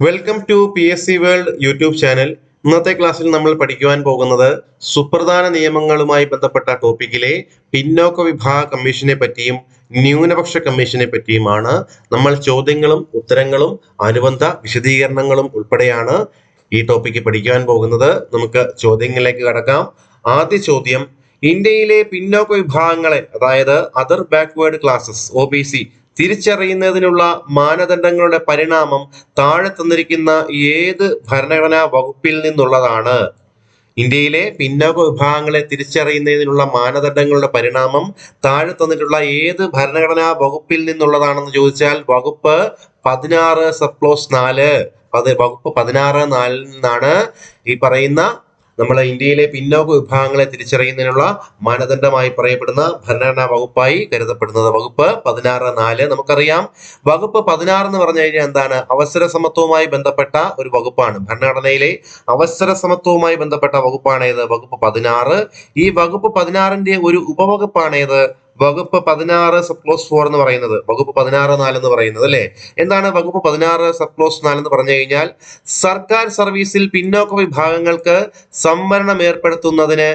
Welcome to P S C world YouTube channel ഇന്നത്തെ ക്ലാസ്സിൽ നമ്മൾ പഠിക്കുവാൻ പോകുന്നത് സുപ്രധാന നിയമങ്ങളുമായി ബന്ധപ്പെട്ട ടോപ്പിക്കിലെ പിന്നോക്ക വിഭാഗ കമ്മീഷനെ പറ്റിയും ന്യൂനപക്ഷ കമ്മീഷനെ പറ്റിയുമാണ്. നമ്മൾ ചോദ്യങ്ങളും ഉത്തരങ്ങളും അനുബന്ധ വിശദീകരണങ്ങളും ഉൾപ്പെടെയാണ് ഈ ടോപ്പിക്ക് പഠിക്കുവാൻ പോകുന്നത്. നമുക്ക് ചോദ്യങ്ങളിലേക്ക് കടക്കാം. ആദ്യ ചോദ്യം ഇന്ത്യയിലെ പിന്നോക്ക വിഭാഗങ്ങളെ അതായത് അതർ ബാക്ക്വേർഡ് ക്ലാസസ് ഒ തിരിച്ചറിയുന്നതിനുള്ള മാനദണ്ഡങ്ങളുടെ പരിണാമം താഴെ തന്നിരിക്കുന്ന ഏത് ഭരണഘടനാ വകുപ്പിൽ നിന്നുള്ളതാണ്. ഇന്ത്യയിലെ പിന്നോക്ക വിഭാഗങ്ങളെ തിരിച്ചറിയുന്നതിനുള്ള മാനദണ്ഡങ്ങളുടെ പരിണാമം താഴെ തന്നിട്ടുള്ള ഏത് ഭരണഘടനാ വകുപ്പിൽ നിന്നുള്ളതാണെന്ന് ചോദിച്ചാൽ വകുപ്പ് പതിനാറ് സപ്ലോസ് നാല്. അത് വകുപ്പ് പതിനാറ് നാലിൽ നിന്നാണ് ഈ പറയുന്ന നമ്മൾ ഇന്ത്യയിലെ പിന്നോക്ക വിഭാഗങ്ങളെ തിരിച്ചറിയുന്നതിനുള്ള മാനദണ്ഡമായി പറയപ്പെടുന്ന ഭരണഘടനാ വകുപ്പായി കരുതപ്പെടുന്നത് വകുപ്പ് പതിനാറ് നാല് നമുക്കറിയാം. വകുപ്പ് പതിനാറ് എന്ന് പറഞ്ഞു കഴിഞ്ഞാൽ എന്താണ്? അവസര സമത്വവുമായി ബന്ധപ്പെട്ട ഒരു വകുപ്പാണ്. ഭരണഘടനയിലെ അവസര സമത്വവുമായി ബന്ധപ്പെട്ട വകുപ്പാണ് ഏത്? വകുപ്പ് പതിനാറ്. ഈ വകുപ്പ് പതിനാറിന്റെ ഒരു ഉപവകുപ്പാണ് ഏത്? വകുപ്പ് പതിനാറ് സപ്ലോസ് ഫോർ എന്ന് പറയുന്നത് വകുപ്പ് പതിനാറ് നാല് എന്ന് പറയുന്നത് അല്ലെ? എന്താണ് വകുപ്പ് പതിനാറ് സപ്ലോസ് നാല് എന്ന് പറഞ്ഞു കഴിഞ്ഞാൽ സർക്കാർ സർവീസിൽ പിന്നോക്ക വിഭാഗങ്ങൾക്ക് സംവരണം ഏർപ്പെടുത്തുന്നതിന്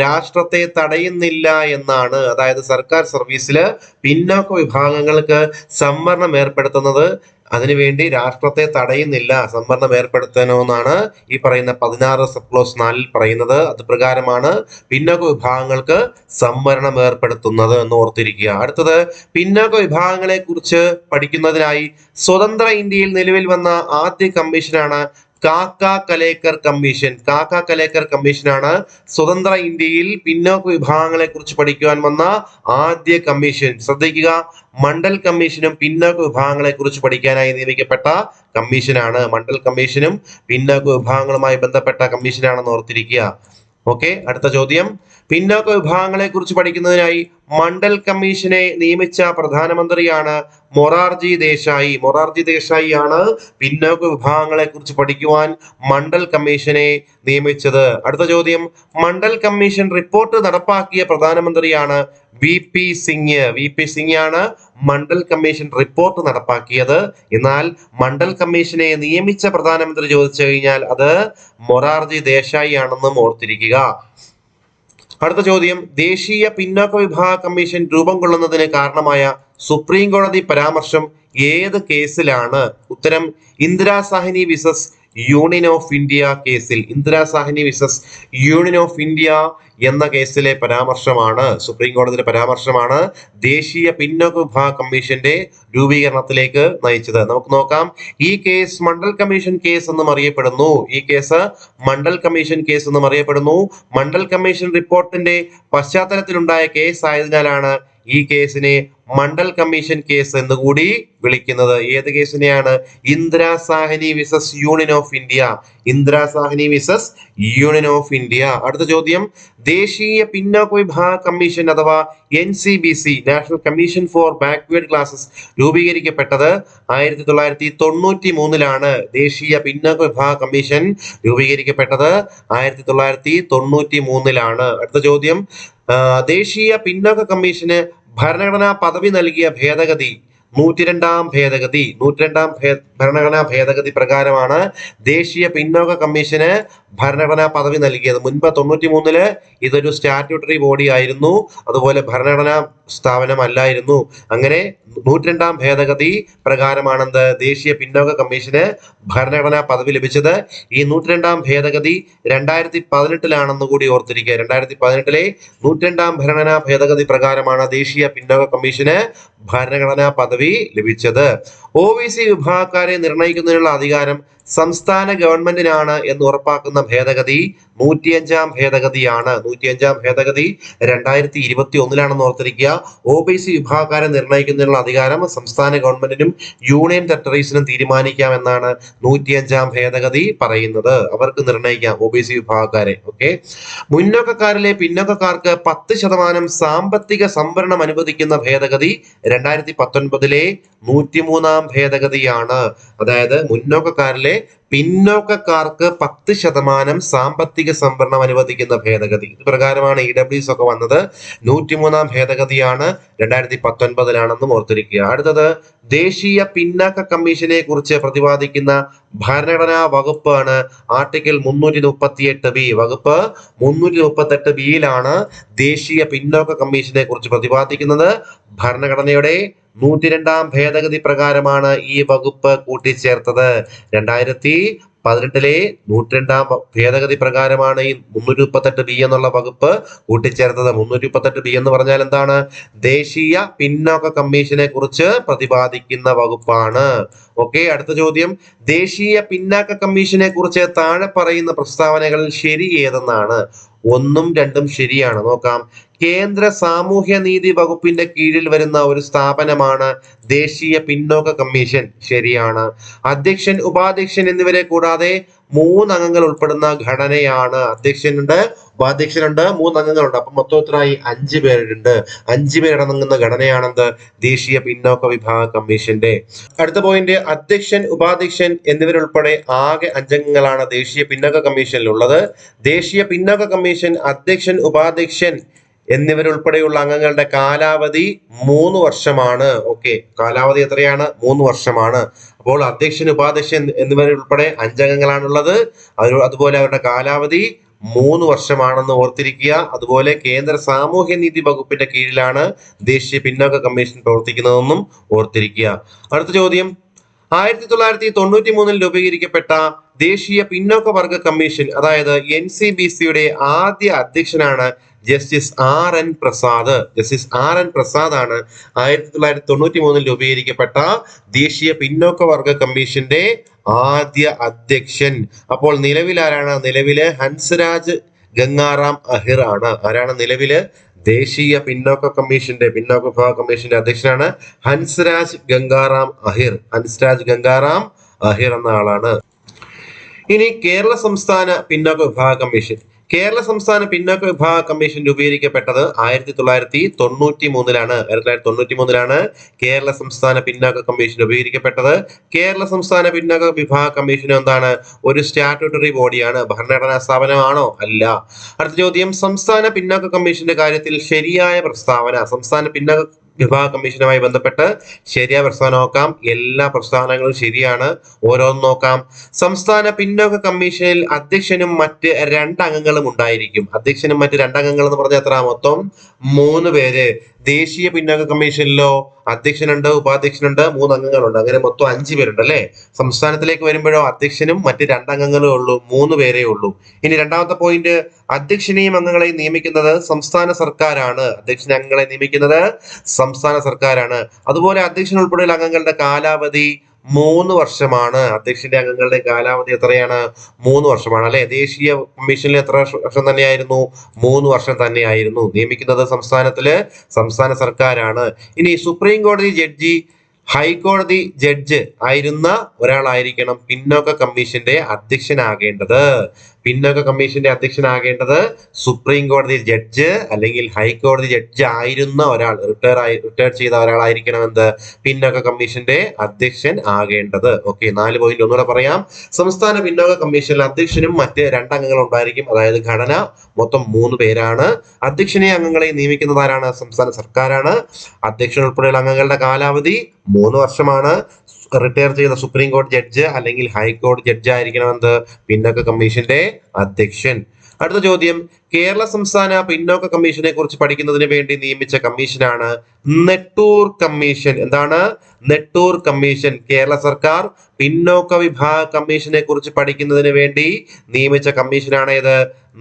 രാഷ്ട്രത്തെ തടയുന്നില്ല എന്നാണ്. അതായത് സർക്കാർ സർവീസിൽ പിന്നോക്ക വിഭാഗങ്ങൾക്ക് സംവരണം ഏർപ്പെടുത്തുന്നത് അതിനുവേണ്ടി രാഷ്ട്രത്തെ തടയുന്നില്ല സംവരണം ഏർപ്പെടുത്തണമെന്നാണ് ഈ പറയുന്ന പതിനാറ് സപ്ലോസ് നാലിൽ പറയുന്നത്. അത് പ്രകാരമാണ് പിന്നോക്ക വിഭാഗങ്ങൾക്ക് സംവരണം ഏർപ്പെടുത്തുന്നത് എന്ന് ഓർത്തിരിക്കുക. അടുത്തത് പിന്നോക്ക വിഭാഗങ്ങളെ കുറിച്ച് പഠിക്കുന്നതിനായി സ്വതന്ത്ര ഇന്ത്യയിൽ നിലവിൽ വന്ന ആദ്യ കമ്മീഷനാണ് കാക്ക കലേക്കർ കമ്മീഷൻ. കാക്ക കലേക്കർ കമ്മീഷനാണ് സ്വതന്ത്ര ഇന്ത്യയിൽ പിന്നോക്ക വിഭാഗങ്ങളെ കുറിച്ച് പഠിക്കുവാൻ വന്ന ആദ്യ കമ്മീഷൻ. ശ്രദ്ധിക്കുക മണ്ഡൽ കമ്മീഷനും പിന്നോക്ക വിഭാഗങ്ങളെ കുറിച്ച് പഠിക്കാനായി നിയമിക്കപ്പെട്ട കമ്മീഷനാണ്. മണ്ഡൽ കമ്മീഷനും പിന്നോക്ക വിഭാഗങ്ങളുമായി ബന്ധപ്പെട്ട കമ്മീഷനാണെന്ന് ഓർത്തിരിക്കുക. ഓക്കെ അടുത്ത ചോദ്യം. പിന്നോക്ക വിഭാഗങ്ങളെ കുറിച്ച് പഠിക്കുന്നതിനായി മണ്ഡൽ കമ്മീഷനെ നിയമിച്ച പ്രധാനമന്ത്രിയാണ് മൊറാർജി ദേശായി. മൊറാർജി ദേശായി ആണ് പിന്നോക്ക വിഭാഗങ്ങളെ കുറിച്ച് പഠിക്കുവാൻ മണ്ഡൽ കമ്മീഷനെ നിയമിച്ചത്. അടുത്ത ചോദ്യം. മണ്ഡൽ കമ്മീഷൻ റിപ്പോർട്ട് നടപ്പാക്കിയ പ്രധാനമന്ത്രിയാണ് V P Singh V P Singh ആണ് മണ്ഡൽ കമ്മീഷൻ റിപ്പോർട്ട് നടപ്പാക്കിയത്. എന്നാൽ മണ്ഡൽ കമ്മീഷനെ നിയമിച്ച പ്രധാനമന്ത്രി ചോദിച്ചു കഴിഞ്ഞാൽ അത് മൊറാർജി ദേശായി ആണെന്നും ഓർത്തിരിക്കുക. അടുത്ത ചോദ്യം ദേശീയ പിന്നോക്ക വിഭാഗ കമ്മീഷൻ രൂപം കൊള്ളുന്നതിന് കാരണമായ സുപ്രീം കോടതി പരാമർശം ഏത് കേസിലാണ്? ഉത്തരം Indira Sawhney versus union of India കേസിൽ Indira Sawhney versus union of India എന്ന കേസിലെ പരാമർശമാണ്. സുപ്രീം കോടതിയുടെ പരാമർശമാണ് ദേശീയ പിന്നോക്ക വിഭാഗ കമ്മീഷന്റെ രൂപീകരണത്തിലേക്ക് നയിച്ചത്. നമുക്ക് നോക്കാം. ഈ കേസ് മണ്ഡൽ കമ്മീഷൻ കേസ് എന്നും അറിയപ്പെടുന്നു. ഈ കേസ് മണ്ഡൽ കമ്മീഷൻ കേസ് എന്നും അറിയപ്പെടുന്നു. മണ്ഡൽ കമ്മീഷൻ റിപ്പോർട്ടിന്റെ പശ്ചാത്തലത്തിലുണ്ടായ കേസ് ആയതിനാലാണ് ഈ കേസിനെ മണ്ഡൽ കമ്മീഷൻ കേസ് എന്ന് കൂടി വിളിക്കുന്നത്. ഏത് കേസിനെയാണ്? Indira Sawhney versus union of India Indira Sawhney versus union of India അടുത്ത ചോദ്യം. ദേശീയ പിന്നോക്ക വിഭാഗ കമ്മീഷൻ അഥവാ N C B C national commission for backward classes രൂപീകരിക്കപ്പെട്ടത് ആയിരത്തി തൊള്ളായിരത്തി തൊണ്ണൂറ്റി മൂന്നിലാണ് ദേശീയ പിന്നോക്ക വിഭാഗ കമ്മീഷൻ രൂപീകരിക്കപ്പെട്ടത് ആയിരത്തി തൊള്ളായിരത്തി തൊണ്ണൂറ്റി മൂന്നിലാണ് അടുത്ത ചോദ്യം. ദേശീയ പിന്നോക്ക കമ്മീഷന് ഭരണഘടനാ പദവി നൽകിയ ഭേദഗതി നൂറ്റിരണ്ടാം ഭേദഗതി നൂറ്റിരണ്ടാം ഭരണഘടനാ ഭേദഗതി പ്രകാരമാണ് ദേശീയ പിന്നോക്ക കമ്മീഷന് ഭരണഘടനാ പദവി നൽകിയത്. മുൻപ് തൊണ്ണൂറ്റി മൂന്നിൽ ഇതൊരു സ്റ്റാറ്റ്യൂട്ടറി ബോഡി ആയിരുന്നു. അതുപോലെ ഭരണഘടനാ സ്ഥാപനമല്ലായിരുന്നു അങ്ങനെ നൂറ്റിരണ്ടാം ഭേദഗതി പ്രകാരമാണെന്ത്? ദേശീയ പിന്നോക്ക കമ്മീഷന് ഭരണഘടനാ പദവി ലഭിച്ചത് ഈ നൂറ്റിരണ്ടാം ഭേദഗതി രണ്ടായിരത്തി പതിനെട്ടിലാണെന്ന് കൂടി ഓർത്തിരിക്കുക. രണ്ടായിരത്തി പതിനെട്ടിലെ നൂറ്റിരണ്ടാം ഭരണഘടനാ ഭേദഗതി പ്രകാരമാണ് ദേശീയ പിന്നോക്ക കമ്മീഷന് ഭരണഘടനാ പദവി ലഭിച്ചത്. ഒ ബി സി വിഭാഗക്കാരെ നിർണയിക്കുന്നതിനുള്ള അധികാരം സംസ്ഥാന ഗവൺമെന്റിനാണ് എന്ന് ഉറപ്പാക്കുന്ന ഭേദഗതി നൂറ്റിയഞ്ചാം ഭേദഗതിയാണ്. നൂറ്റിയഞ്ചാം ഭേദഗതി രണ്ടായിരത്തി ഇരുപത്തി ഒന്നിലാണെന്ന് ഓർത്തിരിക്കുക. ഒ ബി സി വിഭാഗക്കാരെ നിർണയിക്കുന്നതിനുള്ള അധികാരം സംസ്ഥാന ഗവൺമെന്റിനും യൂണിയൻ ടെറിട്ടറീസിനും തീരുമാനിക്കാമെന്നാണ് നൂറ്റിയഞ്ചാം ഭേദഗതി പറയുന്നത്. അവർക്ക് നിർണയിക്കാം ഒ ബി സി വിഭാഗക്കാരെ. ഓക്കെ? മുന്നോക്കക്കാരിലെ പിന്നോക്കക്കാർക്ക് പത്ത് ശതമാനം സാമ്പത്തിക സംവരണം അനുവദിക്കുന്ന ഭേദഗതി രണ്ടായിരത്തി പത്തൊൻപതിലെ നൂറ്റിമൂന്നാം ഭേദഗതിയാണ്. അതായത് മുന്നോക്കക്കാരിലെ ¿eh? പിന്നോക്കക്കാർക്ക് പത്ത് ശതമാനം സാമ്പത്തിക സംവരണം അനുവദിക്കുന്ന ഭേദഗതി. ഇത് പ്രകാരമാണ് ഇ ഡബ്ല്യൂസ് ഒക്കെ വന്നത്. നൂറ്റിമൂന്നാം ഭേദഗതിയാണ് രണ്ടായിരത്തി പത്തൊൻപതിലാണെന്നും ഓർത്തിരിക്കുക. അടുത്തത് ദേശീയ പിന്നാക്ക കമ്മീഷനെ കുറിച്ച് പ്രതിപാദിക്കുന്ന ഭരണഘടനാ വകുപ്പാണ് ആർട്ടിക്കിൾ മുന്നൂറ്റി മുപ്പത്തി എട്ട് ബി. വകുപ്പ് മുന്നൂറ്റി മുപ്പത്തെട്ട് ബിയിലാണ് ദേശീയ പിന്നോക്ക കമ്മീഷനെ കുറിച്ച് പ്രതിപാദിക്കുന്നത്. ഭരണഘടനയുടെ നൂറ്റിരണ്ടാം ഭേദഗതി പ്രകാരമാണ് ഈ വകുപ്പ് കൂട്ടിച്ചേർത്തത്. രണ്ടായിരത്തി പതിനെട്ടിലെ നൂറ്റിരണ്ടാം ഭേദഗതി പ്രകാരമാണ് ഈ മുന്നൂറ്റി മുപ്പത്തെട്ട് ബി എന്നുള്ള വകുപ്പ് കൂട്ടിച്ചേർത്തത്. മുന്നൂറ്റി മുപ്പത്തെട്ട് ബി എന്ന് പറഞ്ഞാൽ എന്താണ്? ദേശീയ പിന്നോക്ക കമ്മീഷനെ കുറിച്ച് പ്രതിപാദിക്കുന്ന വകുപ്പാണ്. ഓക്കെ അടുത്ത ചോദ്യം. ദേശീയ പിന്നാക്ക കമ്മീഷനെ കുറിച്ച് താഴെ പറയുന്ന പ്രസ്താവനകൾ ശരി ഏതെന്നാണ്? ഒന്നും രണ്ടും ശരിയാണ്. നോക്കാം. കേന്ദ്ര സാമൂഹ്യ നീതി വകുപ്പിന്റെ കീഴിൽ വരുന്ന ഒരു സ്ഥാപനമാണ് ദേശീയ പിന്നോക്ക കമ്മീഷൻ. ശരിയാണ്. അധ്യക്ഷൻ ഉപാധ്യക്ഷൻ എന്നിവരെ കൂടാതെ മൂന്ന് അംഗങ്ങൾ ഉൾപ്പെടുന്ന ഘടനയാണ് അധ്യക്ഷനുണ്ട് ഉപാധ്യക്ഷനുണ്ട് മൂന്ന് അംഗങ്ങളുണ്ട് അപ്പൊ മൊത്തത്തിലായി അഞ്ച് പേരുണ്ട്. അഞ്ച് പേരടങ്ങുന്ന ഘടനയാണെന്ത്? ദേശീയ പിന്നോക്ക വിഭാഗ കമ്മീഷന്റെ. അടുത്ത പോയിന്റ് അധ്യക്ഷൻ ഉപാധ്യക്ഷൻ എന്നിവരുൾപ്പെടെ ആകെ അഞ്ചംഗങ്ങളാണ് ദേശീയ പിന്നോക്ക കമ്മീഷനിലുള്ളത്. ദേശീയ പിന്നോക്ക കമ്മീഷൻ അധ്യക്ഷൻ ഉപാധ്യക്ഷൻ എന്നിവരുൾപ്പെടെയുള്ള അംഗങ്ങളുടെ കാലാവധി മൂന്ന് വർഷമാണ്. ഓക്കെ കാലാവധി എത്രയാണ്? മൂന്ന് വർഷമാണ്. അപ്പോൾ അധ്യക്ഷൻ ഉപാധ്യക്ഷൻ എന്നിവരുൾപ്പെടെ അഞ്ചംഗങ്ങളാണുള്ളത്. അവർ അതുപോലെ അവരുടെ കാലാവധി മൂന്ന് വർഷമാണെന്ന് ഓർത്തിരിക്കുക. അതുപോലെ കേന്ദ്ര സാമൂഹ്യ നീതി വകുപ്പിന്റെ കീഴിലാണ് ദേശീയ പിന്നോക്ക കമ്മീഷൻ പ്രവർത്തിക്കുന്നതെന്നും ഓർത്തിരിക്കുക. അടുത്ത ചോദ്യം. ആയിരത്തി തൊള്ളായിരത്തി തൊണ്ണൂറ്റി മൂന്നിൽ രൂപീകരിക്കപ്പെട്ട ദേശീയ പിന്നോക്ക വർഗ കമ്മീഷൻ അതായത് എൻ സി ബി സിയുടെ ആദ്യ അധ്യക്ഷനാണ് justice R N Prasad. Justice R N Prasad ആണ് ആയിരത്തി തൊള്ളായിരത്തി തൊണ്ണൂറ്റി മൂന്നിൽ രൂപീകരിക്കപ്പെട്ട ദേശീയ പിന്നോക്ക വർഗ കമ്മീഷന്റെ ആദ്യ അധ്യക്ഷൻ. അപ്പോൾ നിലവിൽ ആരാണ്? നിലവിൽ ഹൻസ്രാജ് ഗംഗാറാം അഹിർ ആണ്. ആരാണ് നിലവിൽ? ദേശീയ പിന്നോക്ക കമ്മീഷന്റെ പിന്നോക്ക വിഭാഗ കമ്മീഷന്റെ അധ്യക്ഷനാണ് ഹൻസ്രാജ് ഗംഗാറാം അഹിർ. ഹൻസ്രാജ് ഗംഗാറാം അഹിർ എന്ന ആളാണ്. ഇനി കേരള സംസ്ഥാന പിന്നോക്ക വിഭാഗ കമ്മീഷൻ. കേരള സംസ്ഥാന പിന്നോക്ക വിഭാഗ കമ്മീഷൻ രൂപീകരിക്കപ്പെട്ടത് ആയിരത്തി തൊള്ളായിരത്തി തൊണ്ണൂറ്റി മൂന്നിലാണ് ആയിരത്തി തൊള്ളായിരത്തി തൊണ്ണൂറ്റി മൂന്നിലാണ് കേരള സംസ്ഥാന പിന്നോക്ക കമ്മീഷൻ രൂപീകരിക്കപ്പെട്ടത്. കേരള സംസ്ഥാന പിന്നോക്ക വിഭാഗ കമ്മീഷൻ എന്താണ്? ഒരു സ്റ്റാറ്റ്യൂട്ടറി ബോഡിയാണ് ഭരണഘടനാ സ്ഥാപനമാണോ? അല്ല. അടുത്ത ചോദ്യം സംസ്ഥാന പിന്നോക്ക കമ്മീഷന്റെ കാര്യത്തിൽ ശരിയായ പ്രസ്താവന സംസ്ഥാന പിന്നോക്ക വിഭാഗ കമ്മീഷനുമായി ബന്ധപ്പെട്ട് ശരിയായ പ്രസ്താവന നോക്കാം. എല്ലാ പ്രസ്ഥാനങ്ങളും ശരിയാണ്. ഓരോന്ന് നോക്കാം. സംസ്ഥാന പിന്നോക്ക കമ്മീഷനിൽ അധ്യക്ഷനും മറ്റ് രണ്ടംഗങ്ങളും ഉണ്ടായിരിക്കും. അധ്യക്ഷനും മറ്റ് രണ്ട് അംഗങ്ങൾ എന്ന് പറഞ്ഞാൽ എത്ര മൊത്തം? മൂന്ന് പേര്. ദേശീയ പിന്നാക്ക കമ്മീഷനിലോ അധ്യക്ഷനുണ്ട് ഉപാധ്യക്ഷനുണ്ട് മൂന്ന് അംഗങ്ങളുണ്ട് അങ്ങനെ മൊത്തം അഞ്ച് പേരുണ്ട് അല്ലേ? സംസ്ഥാനത്തിലേക്ക് വരുമ്പോഴോ അധ്യക്ഷനും മറ്റ് രണ്ടംഗങ്ങളും ഉള്ളൂ മൂന്ന് പേരേ ഉള്ളൂ. ഇനി രണ്ടാമത്തെ പോയിന്റ് അധ്യക്ഷനെയും അംഗങ്ങളെയും നിയമിക്കുന്നത് സംസ്ഥാന സർക്കാരാണ്. അധ്യക്ഷനെ അംഗങ്ങളെ നിയമിക്കുന്നത് സംസ്ഥാന സർക്കാരാണ്. അതുപോലെ അധ്യക്ഷൻ ഉൾപ്പെടെയുള്ള അംഗങ്ങളുടെ കാലാവധി മൂന്ന് വർഷമാണ്. അധ്യക്ഷന്റെ അംഗങ്ങളുടെ കാലാവധി എത്രയാണ്? മൂന്ന് വർഷമാണ് അല്ലെ? ദേശീയ കമ്മീഷനിൽ എത്ര വർഷം തന്നെയായിരുന്നു? മൂന്ന് വർഷം തന്നെയായിരുന്നു. നിയമിക്കുന്നത് സംസ്ഥാനത്തിൽ സംസ്ഥാന സർക്കാരാണ്. ഇനി സുപ്രീം കോടതി ജഡ്ജി ഹൈക്കോടതി ജഡ്ജ് ആയിരുന്ന ഒരാളായിരിക്കണം പിന്നോക്ക കമ്മീഷന്റെ അധ്യക്ഷനാകേണ്ടത്. പിന്നോക്ക കമ്മീഷന്റെ അധ്യക്ഷനാകേണ്ടത് സുപ്രീം കോടതി ജഡ്ജ് അല്ലെങ്കിൽ ഹൈക്കോടതി ജഡ്ജ് ആയിരുന്ന ഒരാൾ റിട്ടയർ ആയി റിട്ടയർ ചെയ്ത ഒരാളായിരിക്കണം എന്ത് പിന്നോക്ക കമ്മീഷന്റെ അധ്യക്ഷൻ ആകേണ്ടത്. ഓക്കെ നാല് പോയിന്റ് ഒന്നുകൂടെ പറയാം. സംസ്ഥാന പിന്നോക്ക കമ്മീഷനിൽ അധ്യക്ഷനും മറ്റ് രണ്ടംഗങ്ങളും ഉണ്ടായിരിക്കും. അതായത് ഘടന മൊത്തം മൂന്ന് പേരാണ്. അധ്യക്ഷനെ അംഗങ്ങളെ നിയമിക്കുന്നത് ആരാണ്? സംസ്ഥാന സർക്കാരാണ്. അധ്യക്ഷൻ ഉൾപ്പെടെയുള്ള അംഗങ്ങളുടെ കാലാവധി മൂന്ന് വർഷമാണ്. റിട്ടയർ ചെയ്ത സുപ്രീം കോടതി ജഡ്ജ് അല്ലെങ്കിൽ ഹൈക്കോടതി ജഡ്ജ് ആയിരിക്കണം എന്ത് പിന്നോക്ക കമ്മീഷന്റെ അധ്യക്ഷൻ. അടുത്ത ചോദ്യം കേരള സംസ്ഥാന പിന്നോക്ക കമ്മീഷനെ കുറിച്ച് പഠിക്കുന്നതിന് വേണ്ടി നിയമിച്ച കമ്മീഷനാണ് നെട്ടൂർ കമ്മീഷൻ. എന്താണ്? നെട്ടൂർ കമ്മീഷൻ. കേരള സർക്കാർ പിന്നോക്ക വിഭാഗ കമ്മീഷനെ കുറിച്ച് പഠിക്കുന്നതിന് വേണ്ടി നിയമിച്ച കമ്മീഷനാണ് ഇത്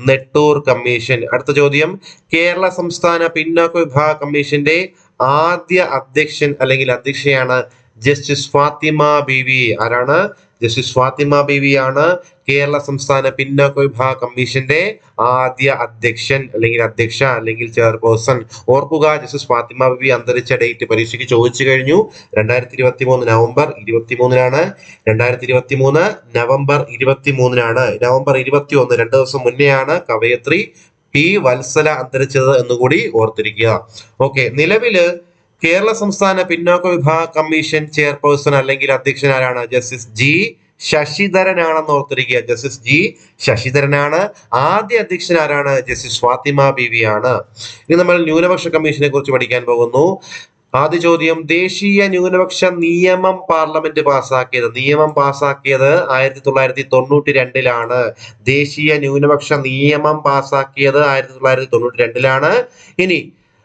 നെട്ടൂർ കമ്മീഷൻ. അടുത്ത ചോദ്യം കേരള സംസ്ഥാന പിന്നോക്ക വിഭാഗ കമ്മീഷന്റെ ആദ്യ അധ്യക്ഷൻ അല്ലെങ്കിൽ അധ്യക്ഷയാണ് ജസ്റ്റിസ് ഫാത്തിമ ബീവി ആരാണ്? ജസ്റ്റിസ് ഫാത്തിമ ബീവി ആണ് കേരള സംസ്ഥാന പിന്നോക്ക വിഭാഗ കമ്മീഷന്റെ ആദ്യ അധ്യക്ഷൻ അല്ലെങ്കിൽ അധ്യക്ഷ അല്ലെങ്കിൽ ചെയർപേഴ്സൺ. ഓർക്കുക ജസ്റ്റിസ് ഫാത്തിമ ബീവി അന്തരിച്ച ഡേറ്റ് പരീക്ഷയ്ക്ക് ചോദിച്ചു കഴിഞ്ഞു. രണ്ടായിരത്തി ഇരുപത്തി മൂന്ന് നവംബർ ഇരുപത്തി മൂന്നിനാണ് രണ്ടായിരത്തി ഇരുപത്തി മൂന്ന് നവംബർ ഇരുപത്തി മൂന്നിനാണ് നവംബർ ഇരുപത്തി ഒന്ന് രണ്ട് ദിവസം മുന്നെയാണ് കവയത്രി പി വത്സല അന്തരിച്ചത് എന്നുകൂടി ഓർത്തിരിക്കുക. ഓക്കെ നിലവിൽ കേരള സംസ്ഥാന പിന്നോക്ക വിഭാഗ കമ്മീഷൻ ചെയർപേഴ്സൺ അല്ലെങ്കിൽ അധ്യക്ഷൻ ആരാണ്? ജസ്റ്റിസ് ജി ശശിധരനാണെന്ന് ഓർത്തിരിക്കുക. ജസ്റ്റിസ് ജി ശശിധരനാണ്. ആദ്യ അധ്യക്ഷൻ ആരാണ്? ജസ്റ്റിസ് ഫാത്തിമ ബീവി ആണ് ഇനി നമ്മൾ ന്യൂനപക്ഷ കമ്മീഷനെ കുറിച്ച് പഠിക്കാൻ പോകുന്നു. ആദ്യ ചോദ്യം ദേശീയ ന്യൂനപക്ഷ നിയമം പാർലമെന്റ് പാസാക്കിയത്. നിയമം പാസാക്കിയത് ആയിരത്തി തൊള്ളായിരത്തി തൊണ്ണൂറ്റി രണ്ടിലാണ് ദേശീയ ന്യൂനപക്ഷ നിയമം പാസാക്കിയത് ആയിരത്തി തൊള്ളായിരത്തി തൊണ്ണൂറ്റി രണ്ടിലാണ് ഇനി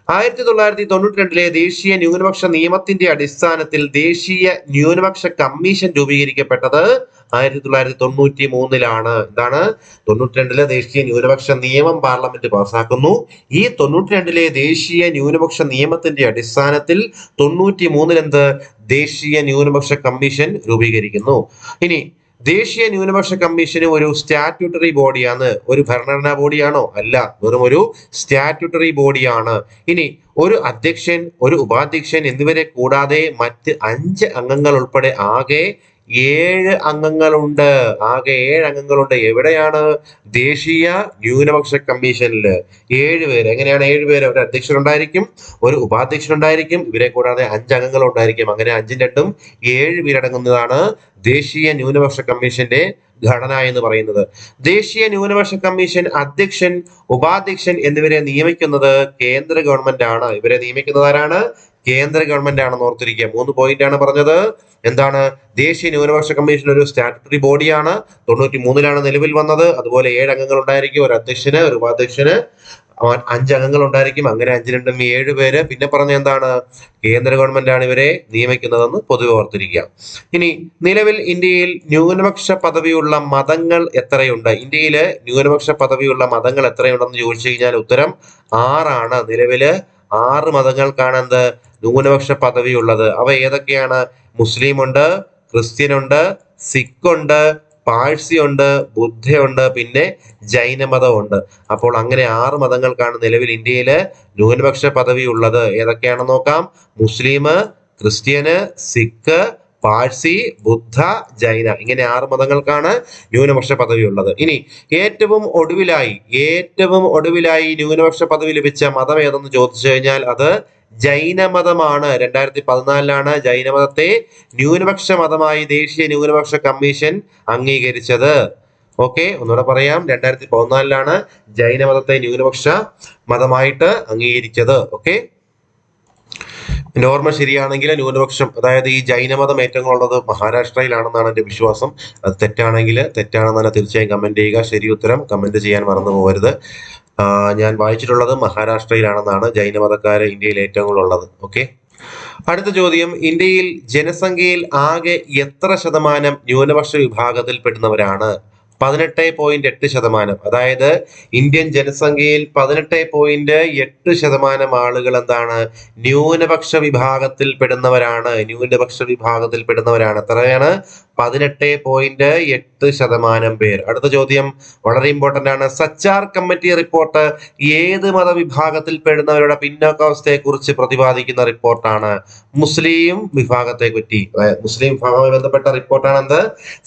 ആയിരത്തി തൊള്ളായിരത്തി തൊണ്ണൂറ്റി രണ്ടിലെ ദേശീയ ന്യൂനപക്ഷ നിയമത്തിന്റെ അടിസ്ഥാനത്തിൽ ദേശീയ ന്യൂനപക്ഷ കമ്മീഷൻ രൂപീകരിക്കപ്പെട്ടത് ആയിരത്തി തൊള്ളായിരത്തി തൊണ്ണൂറ്റി മൂന്നിലാണ് എന്താണ് തൊണ്ണൂറ്റി രണ്ടിലെ ദേശീയ ന്യൂനപക്ഷ നിയമം പാർലമെന്റ് പാസാക്കുന്നു. ഈ തൊണ്ണൂറ്റി രണ്ടിലെ ദേശീയ ന്യൂനപക്ഷ നിയമത്തിന്റെ അടിസ്ഥാനത്തിൽ തൊണ്ണൂറ്റി മൂന്നിൽ എന്ത് ദേശീയ ന്യൂനപക്ഷ കമ്മീഷൻ രൂപീകരിക്കുന്നു. ഇനി ദേശീയ ന്യൂനപക്ഷ കമ്മീഷന് ഒരു സ്റ്റാറ്റ്യൂട്ടറി ബോഡിയാണ് ഒരു ഭരണഘടനാ ബോഡിയാണോ? അല്ല വെറും ഒരു സ്റ്റാറ്റ്യൂട്ടറി ബോഡിയാണ്. ഇനി ഒരു അധ്യക്ഷൻ ഒരു ഉപാധ്യക്ഷൻ എന്നിവരെ കൂടാതെ മറ്റ് അഞ്ച് അംഗങ്ങൾ ഉൾപ്പെടെ ആകെ ഏഴ് അംഗങ്ങളുണ്ട്. ആകെ ഏഴ് അംഗങ്ങളുണ്ട്. എവിടെയാണ്? ദേശീയ ന്യൂനപക്ഷ കമ്മീഷനിൽ. ഏഴ് പേര്. എങ്ങനെയാണ് ഏഴ് പേര്? ഒരു അധ്യക്ഷൻ ഉണ്ടായിരിക്കും ഒരു ഉപാധ്യക്ഷൻ ഉണ്ടായിരിക്കും ഇവരെ കൂടാതെ അഞ്ച് അംഗങ്ങൾ ഉണ്ടായിരിക്കും അങ്ങനെ അഞ്ചും രണ്ടും ഏഴ് പേരടങ്ങുന്നതാണ് ദേശീയ ന്യൂനപക്ഷ കമ്മീഷന്റെ ഘടന എന്ന് പറയുന്നത്. ദേശീയ ന്യൂനപക്ഷ കമ്മീഷൻ അധ്യക്ഷൻ ഉപാധ്യക്ഷൻ എന്നിവരെ നിയമിക്കുന്നത് കേന്ദ്ര ഗവൺമെന്റ് ആണ് ഇവരെ നിയമിക്കുന്നത് ആരാണ്? കേന്ദ്ര ഗവൺമെന്റ് ആണെന്ന് ഓർത്തിരിക്കുക. മൂന്ന് പോയിന്റ് ആണ് പറഞ്ഞത്. എന്താണ്? ദേശീയ ന്യൂനപക്ഷ കമ്മീഷൻ ഒരു സ്റ്റാറ്റുട്ടറി ബോഡിയാണ് തൊണ്ണൂറ്റി മൂന്നിലാണ് നിലവിൽ വന്നത്. അതുപോലെ ഏഴ് അംഗങ്ങൾ ഉണ്ടായിരിക്കും. ഒരു അധ്യക്ഷന് ഒരു ഉപാധ്യക്ഷന്. അഞ്ച് അംഗങ്ങൾ ഉണ്ടായിരിക്കും. അങ്ങനെ അഞ്ച് രണ്ടും ഏഴ് പേര്. പിന്നെ പറഞ്ഞ എന്താണ്? കേന്ദ്ര ഗവൺമെന്റ് ആണ് ഇവരെ നിയമിക്കുന്നതെന്ന് പൊതുവെ ഓർത്തിരിക്കുക. ഇനി നിലവിൽ ഇന്ത്യയിൽ ന്യൂനപക്ഷ പദവിയുള്ള മതങ്ങൾ എത്രയുണ്ട്? ഇന്ത്യയിൽ ന്യൂനപക്ഷ പദവിയുള്ള മതങ്ങൾ എത്രയുണ്ടെന്ന് ചോദിച്ചു കഴിഞ്ഞാൽ ഉത്തരം ആറാണ്. നിലവിൽ ആറ് മതങ്ങൾക്കാണ് എന്ത്? ന്യൂനപക്ഷ പദവി ഉള്ളത് അവ ഏതൊക്കെയാണ്? മുസ്ലിം ഉണ്ട് ക്രിസ്ത്യൻ ഉണ്ട് സിഖ് ഉണ്ട് പാഴ്സി ഉണ്ട് ബുദ്ധയുണ്ട് പിന്നെ ജൈനമതമുണ്ട് അപ്പോൾ അങ്ങനെ ആറ് മതങ്ങൾക്കാണ് നിലവിൽ ഇന്ത്യയിൽ ന്യൂനപക്ഷ പദവി ഉള്ളത് ഏതൊക്കെയാണെന്ന് നോക്കാം? മുസ്ലിം ക്രിസ്ത്യന് സിഖ് പാഴ്സി ബുദ്ധ ജൈന. ഇങ്ങനെ ആറ് മതങ്ങൾക്കാണ് ന്യൂനപക്ഷ പദവി ഉള്ളത് ഇനി ഏറ്റവും ഒടുവിലായി ഏറ്റവും ഒടുവിലായി ന്യൂനപക്ഷ പദവി ലഭിച്ച മതം ഏതെന്ന് ചോദിച്ചു കഴിഞ്ഞാൽ അത് ജൈനമതമാണ്. രണ്ടായിരത്തി പതിനാലിലാണ് ജൈനമതത്തെ ന്യൂനപക്ഷ മതമായി ദേശീയ ന്യൂനപക്ഷ കമ്മീഷൻ അംഗീകരിച്ചത്. ഓക്കെ ഒന്നുകൂടെ പറയാം. രണ്ടായിരത്തി പതിനാലിലാണ് ജൈനമതത്തെ ന്യൂനപക്ഷ മതമായിട്ട് അംഗീകരിച്ചത്. ഓക്കെ? നോർമൽ ശരിയാണെങ്കിൽ ന്യൂനപക്ഷം അതായത് ഈ ജൈനമതം ഏറ്റവും ഉള്ളത് മഹാരാഷ്ട്രയിലാണെന്നാണ് എന്റെ വിശ്വാസം. അത് തെറ്റാണെങ്കിൽ തെറ്റാണെന്ന് തന്നെ തീർച്ചയായും കമന്റ് ചെയ്യുക. ശരി ഉത്തരം കമന്റ് ചെയ്യാൻ മറന്നു പോകരുത് ഞാൻ വായിച്ചിട്ടുള്ളത് മഹാരാഷ്ട്രയിലാണെന്നാണ് ജൈനമതക്കാരെ ഇന്ത്യയിൽ ഏറ്റവും കൂടുതൽ ഉള്ളത്. ഓക്കെ അടുത്ത ചോദ്യം ഇന്ത്യയിൽ ജനസംഖ്യയിൽ ആകെ എത്ര ശതമാനം ന്യൂനപക്ഷ വിഭാഗത്തിൽപ്പെടുന്നവരാണ്? പതിനെട്ട് പോയിന്റ് എട്ട് ശതമാനം. അതായത് ഇന്ത്യൻ ജനസംഖ്യയിൽ പതിനെട്ട് പോയിന്റ് എട്ട് ശതമാനം ആളുകൾ എന്താണ്? ന്യൂനപക്ഷ വിഭാഗത്തിൽ പെടുന്നവരാണ് ന്യൂനപക്ഷ വിഭാഗത്തിൽ പെടുന്നവരാണ് എത്രയാണ്? പതിനെട്ട് പോയിന്റ് എട്ട് ശതമാനം പേർ. അടുത്ത ചോദ്യം വളരെ ഇമ്പോർട്ടന്റ് ആണ്. സച്ചാർ കമ്മിറ്റി റിപ്പോർട്ട് ഏത് മതവിഭാഗത്തിൽ പെടുന്നവരുടെ പിന്നോക്കാവസ്ഥയെ കുറിച്ച് പ്രതിപാദിക്കുന്ന റിപ്പോർട്ടാണ് മുസ്ലിം വിഭാഗത്തെ പറ്റി മുസ്ലിം വിഭാഗവുമായി ബന്ധപ്പെട്ട റിപ്പോർട്ടാണ് എന്ത്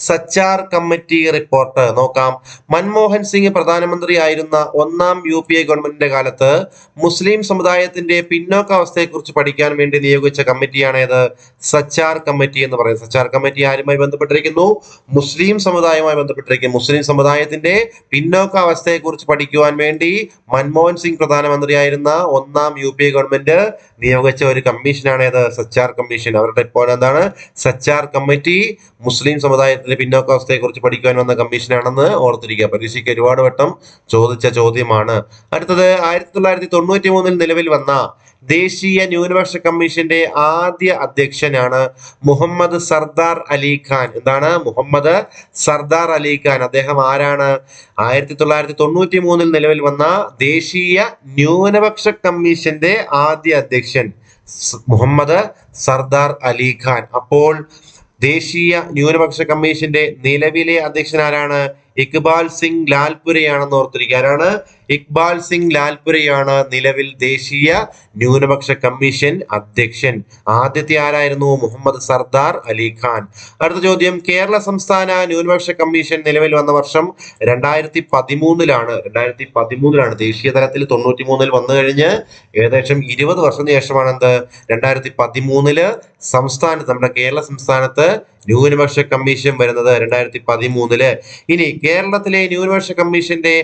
സച്ചാർ കമ്മിറ്റി റിപ്പോർട്ട് നോക്കാം. മൻമോഹൻ സിംഗ് പ്രധാനമന്ത്രി ആയിരുന്ന ഒന്നാം യു പി എ ഗവൺമെന്റിന്റെ കാലത്ത് മുസ്ലിം സമുദായത്തിന്റെ പിന്നോക്കാവസ്ഥയെ കുറിച്ച് പഠിക്കാൻ വേണ്ടി നിയോഗിച്ച കമ്മിറ്റിയാണ് ഏത് സച്ചാർ കമ്മിറ്റി എന്ന് പറയുന്നത്. സച്ചാർ കമ്മിറ്റി ആരുമായി ബന്ധപ്പെട്ടിരിക്കുന്നു. മുസ്ലിം സമുദായവുമായി ബന്ധപ്പെട്ടിരിക്കുന്നു. മുസ്ലിം സമുദായത്തിന്റെ പിന്നോക്ക അവസ്ഥയെ കുറിച്ച് പഠിക്കുവാൻ വേണ്ടി മൻമോഹൻ സിംഗ് പ്രധാനമന്ത്രിയായിരുന്ന ഒന്നാം യു പി എ ഗവൺമെന്റ് നിയോഗിച്ച ഒരു കമ്മീഷനാണ് ഏത്? സച്ചാർ കമ്മീഷൻ. അവരുടെ ഇപ്പോൾ എന്താണ്? സച്ചാർ കമ്മിറ്റി മുസ്ലിം സമുദായത്തിന്റെ പിന്നോക്കാവസ്ഥയെ കുറിച്ച് പഠിക്കുവാൻ വന്ന കമ്മീഷനാണെന്ന് ഓർത്തിരിക്കുക. പരീക്ഷയ്ക്ക് ഒരുപാട് വട്ടം ചോദിച്ച ചോദ്യമാണ്. അടുത്തത് ആയിരത്തി തൊള്ളായിരത്തി തൊണ്ണൂറ്റി മൂന്നിൽ നിലവിൽ വന്ന ദേശീയ ന്യൂനപക്ഷ കമ്മീഷന്റെ ആദ്യ അധ്യക്ഷനാണ് മുഹമ്മദ് സർദാർ അലി ഖാൻ. എന്താണ്? മുഹമ്മദ് സർദാർ അലി ഖാൻ. അദ്ദേഹം ആരാണ്? ആയിരത്തി തൊള്ളായിരത്തി തൊണ്ണൂറ്റി മൂന്നിൽ നിലവിൽ വന്ന ദേശീയ ന്യൂനപക്ഷ കമ്മീഷന്റെ ആദ്യ അധ്യക്ഷൻ മുഹമ്മദ് സർദാർ അലി ഖാൻ. അപ്പോൾ ദേശീയ ന്യൂനപക്ഷ കമ്മീഷന്റെ നിലവിലെ അധ്യക്ഷൻ ആരാണ് ഇക്ബാൽ സിംഗ് ലാൽപുരയാണെന്ന് ഓർത്തിരിക്കുക. ആരാണ്? ഇക്ബാൽ സിംഗ് ലാൽപുരയാണ് നിലവിൽ ദേശീയ ന്യൂനപക്ഷ കമ്മീഷൻ അധ്യക്ഷൻ. ആദ്യത്തെ ആരായിരുന്നു? മുഹമ്മദ് സർദാർ അലി ഖാൻ. അടുത്ത ചോദ്യം കേരള സംസ്ഥാന ന്യൂനപക്ഷ കമ്മീഷൻ നിലവിൽ വന്ന വർഷം രണ്ടായിരത്തി പതിമൂന്നിലാണ് രണ്ടായിരത്തി പതിമൂന്നിലാണ് ദേശീയ തലത്തിൽ തൊണ്ണൂറ്റി മൂന്നിൽ വന്നു കഴിഞ്ഞ് ഏകദേശം ഇരുപത് വർഷത്തിന് ശേഷമാണ് എന്ത് രണ്ടായിരത്തി പതിമൂന്നിൽ സംസ്ഥാനത്ത് നമ്മുടെ കേരള സംസ്ഥാനത്ത് ന്യൂനപക്ഷ കമ്മീഷൻ വരുന്നത് രണ്ടായിരത്തി പതിമൂന്നിൽ ഇനി കേരളത്തിലെ ന്യൂനപക്ഷ കമ്മീഷന്റെ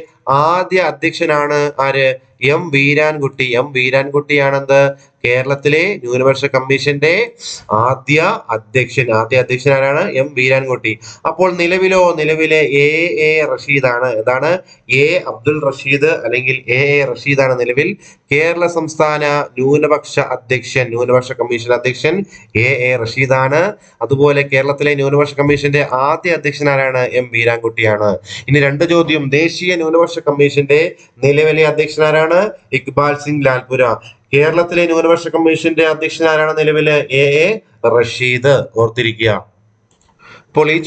ആദ്യ അധ്യക്ഷനാണ് ആര്? എം വീരാൻകുട്ടി. എം വീരാൻകുട്ടിയാണെന്ത്? കേരളത്തിലെ ന്യൂനപക്ഷ കമ്മീഷന്റെ ആദ്യ അധ്യക്ഷൻ. ആദ്യ അധ്യക്ഷൻ ആരാണ്? എം വീരാൻകുട്ടി. അപ്പോൾ നിലവിലോ നിലവിലെ എ എ റഷീദ് ആണ് എന്താണ് എ അബ്ദുൾ റഷീദ് അല്ലെങ്കിൽ എ എ റഷീദാണ് നിലവിൽ കേരള സംസ്ഥാന ന്യൂനപക്ഷ അധ്യക്ഷൻ ന്യൂനപക്ഷ കമ്മീഷൻ അധ്യക്ഷൻ എ എ റഷീദാണ്. അതുപോലെ കേരളത്തിലെ ന്യൂനപക്ഷ കമ്മീഷന്റെ ആദ്യ അധ്യക്ഷൻ ആരാണ്? എം വീരാൻകുട്ടിയാണ്. ഇനി രണ്ട് ചോദ്യം. ദേശീയ ന്യൂനപക്ഷ കമ്മീഷന്റെ നിലവിലെ അധ്യക്ഷൻ ആരാണ്? ഇക്ബാൽ സിംഗ് ലാൽപുര. കേരളത്തിലെ ന്യൂനപക്ഷ കമ്മീഷന്റെ അധ്യക്ഷൻ ആരാണ് നിലവിലെ? എ. എ. റഷീദ്. ഓർത്തിരിക്കുക. അപ്പോൾ ഈ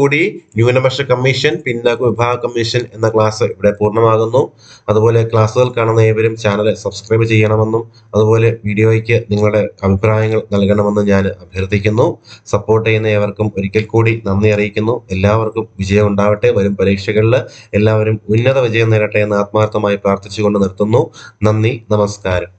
കൂടി ന്യൂനപക്ഷ കമ്മീഷൻ പിന്നാക്ക വിഭാഗ കമ്മീഷൻ എന്ന ക്ലാസ് ഇവിടെ പൂർണമാകുന്നു. അതുപോലെ ക്ലാസ്സുകൾ കാണുന്ന ഏവരും ചാനൽ സബ്സ്ക്രൈബ് ചെയ്യണമെന്നും അതുപോലെ വീഡിയോയ്ക്ക് നിങ്ങളുടെ അഭിപ്രായങ്ങൾ നൽകണമെന്നും ഞാൻ അഭ്യർത്ഥിക്കുന്നു. സപ്പോർട്ട് ചെയ്യുന്ന ഏവർക്കും ഒരിക്കൽ കൂടി നന്ദി അറിയിക്കുന്നു. എല്ലാവർക്കും വിജയം ഉണ്ടാവട്ടെ. വരും പരീക്ഷകളിൽ എല്ലാവരും ഉന്നത വിജയം നേരട്ടെ എന്ന് ആത്മാർത്ഥമായി പ്രാർത്ഥിച്ചുകൊണ്ട് നിർത്തുന്നു. നന്ദി നമസ്കാരം.